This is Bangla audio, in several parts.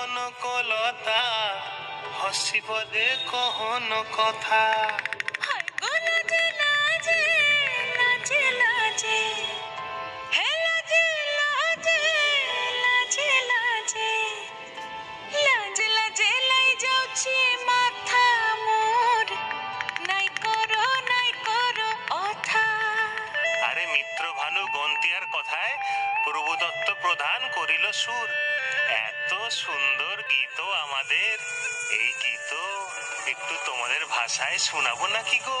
কোন কলতা হসিব দে কোন কথা। কথায় প্রভুদত্ত প্রদান করিল সুর। এত সুন্দর আমাদের। এই গীত একটু তোমাদের ভাষায় শোনাবো নাকি গো?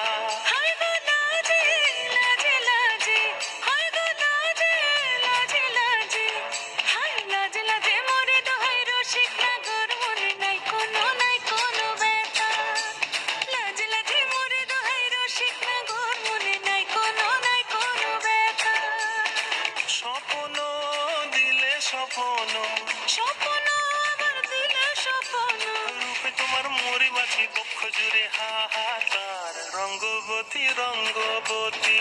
স্বপ্ন দিলে স্বপ্ন। স্বপ্ন আবার দিলে স্বপ্ন। রূপে তোমার মরি বাঁচি বক্ষ জুড়ে হাহাকার রঙ্গবতী রঙ্গবতী।